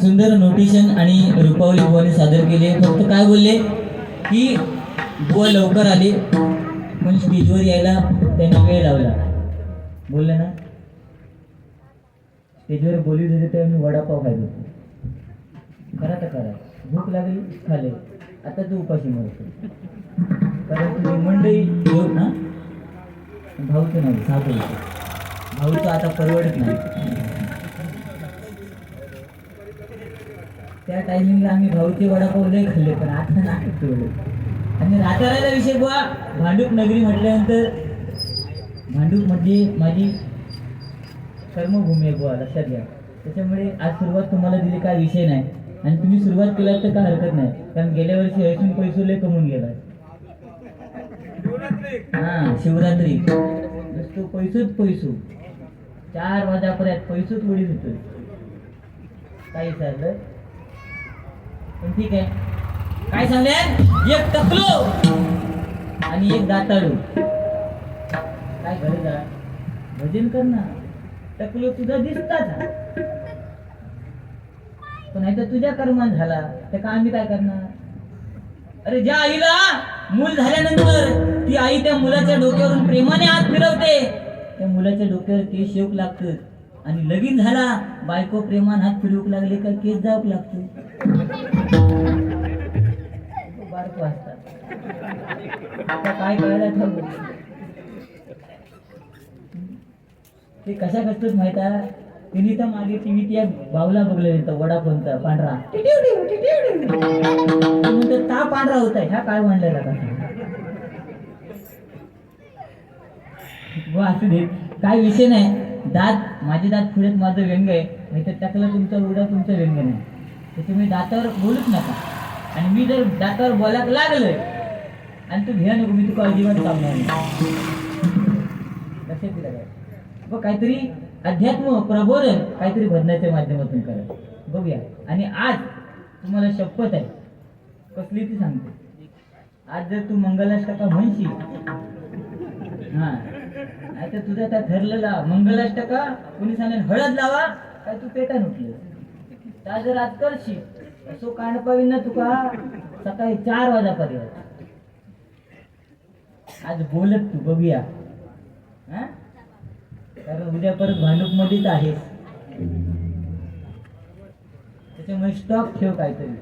सुंदर नोटेशन आणि रुपावली बुवाने सादर केले. फक्त काय बोलले? की बुवा लवकर आले पण स्टेजवर यायला त्यांनी वेळ लावला. बोलले ना? स्टेजवर बोलली होते तेव्हा मी वडापाव खायत होतो करा तर करा भूक लागली खाले. आता तू उपाशी मरतो. कारण तुझी मंडळी हो, येऊ ना भाऊचं नाही साधू भाऊचं आता परवडत नाही. त्या टायमिंगला आम्ही भाऊचे वडापाव लय खाल्ले पण आता नाही तेवढे आणि राताराचा विषय बुवा भांडूप नगरी म्हटल्यानंतर भांडूप म्हणजे माझी कर्मभूमी आहे बुवा लक्षात घ्या. त्याच्यामुळे आज सुरुवात तुम्हाला दिली काय विषय नाही. आणि तुम्ही सुरुवात केलात तर काय हरकत नाही. कारण गेल्या वर्षी हरसून पैसो लय कमवून गेला हा शिवरात्री. नुसतो पैसोच पैसो. चार वाजापर्यंत पैसोच उडीत होतो काही चाललं? पण ठीक आहे. काय सांगले? एक टकलो आणि एक दाताळू. काय गरज जा? भजन कर ना. टकलो तुझा दिसतात पण नाही तर तुझ्या कर्मान झाला. तर का आम्ही काय करणार? अरे ज्या आईला मूल झाल्यानंतर ती आई त्या मुलाच्या डोक्यावरून प्रेमाने हात फिरवते. त्या मुलाच्या डोक्यावर केस शेवक लागतात आणि लगीन झाला बायको प्रेमान हात फिरवूक लागले का केस जाऊक लागतो. बारको असतात आता काय कळायला ठरवलं ते कशा कसतच माहीत आहे? तिने तर मागे टीव्ही त्या बावला बघले तर वडापावचा पांढरा. म्हणतो ता पांढरा होता ह्या काय म्हणलेला का असू दे. काय विषय नाही. दात माझे दात पुढे माझं व्यंग आहे. नाही तर टाकलं तुमचा उडा तुमचं व्यंग नाही. तर तुम्ही दातावर बोलूच नका. आणि मी जर दातावर बोलायला लागलोय आणि तू घ्या नको मी तुका अजिबात सांगणार नाही लक्षात दिलं काय बघ काहीतरी अध्यात्म प्रबोधन काहीतरी भजनाच्या माध्यमातून करा. बघूया. आणि आज तुम्हाला शपथ आहे. कसली ती सांगते. आज जर तू मंगलाष्टका म्हणशील हा नाही तर तुझं त्या ठरलेला मंगलाष्टका कोणी सांगेल हळद लावा काय तू पेटा उठलं त्या जर आज करशील असो कांड पावीन ना तुका सकाळी चार वाजापर्यंत. आज बोलत तू बघूया. हा? कारण उद्या परत भांडूप मध्येच आहेस. त्याच्यामुळे स्टॉक ठेव काहीतरी.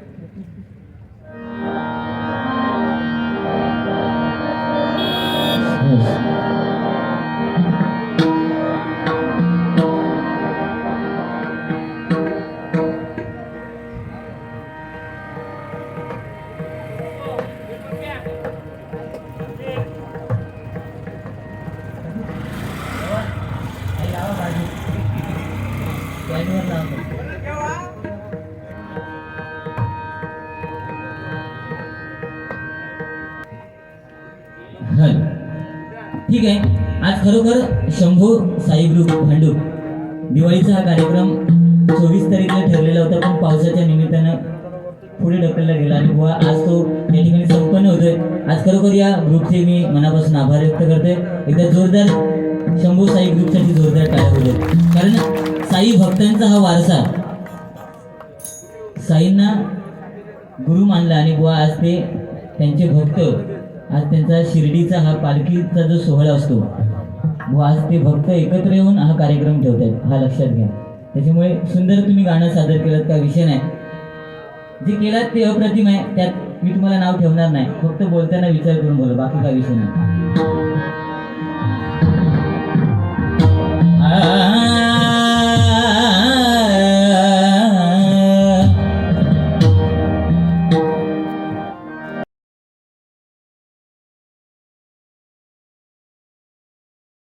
ठीक आहे. आज खरोखर शंभू साई ग्रुप दिवाळीचा हा कार्यक्रम चोवीस तारीखला ठरलेला होता पण पावसाच्या निमित्तानं पुढे ढकलला गेला आणि बुवा आज तो या ठिकाणी संपन्न होतोय. आज खरोखर या ग्रुपचे मी मनापासून आभार व्यक्त करतोय. एकदा जोरदार शंभू साई ग्रुपसाठी जोरदार टाळ्या होते कारण साई भक्तांचा हा वारसा साईंना गुरु मानला आणि बुवा आज ते त्यांचे भक्त आज त्यांचा शिर्डीचा हा पालखीचा जो सोहळा असतो व आज ते भक्त एकत्र येऊन हा कार्यक्रम ठेवतात हा लक्षात घ्या. त्याच्यामुळे सुंदर तुम्ही गाणं सादर केलं काय विषय नाही. जे केलात ते अप्रतिम आहे त्यात मी तुम्हाला नाव ठेवणार नाही फक्त बोलताना विचार करून बोला बाकी काय विषय नाही.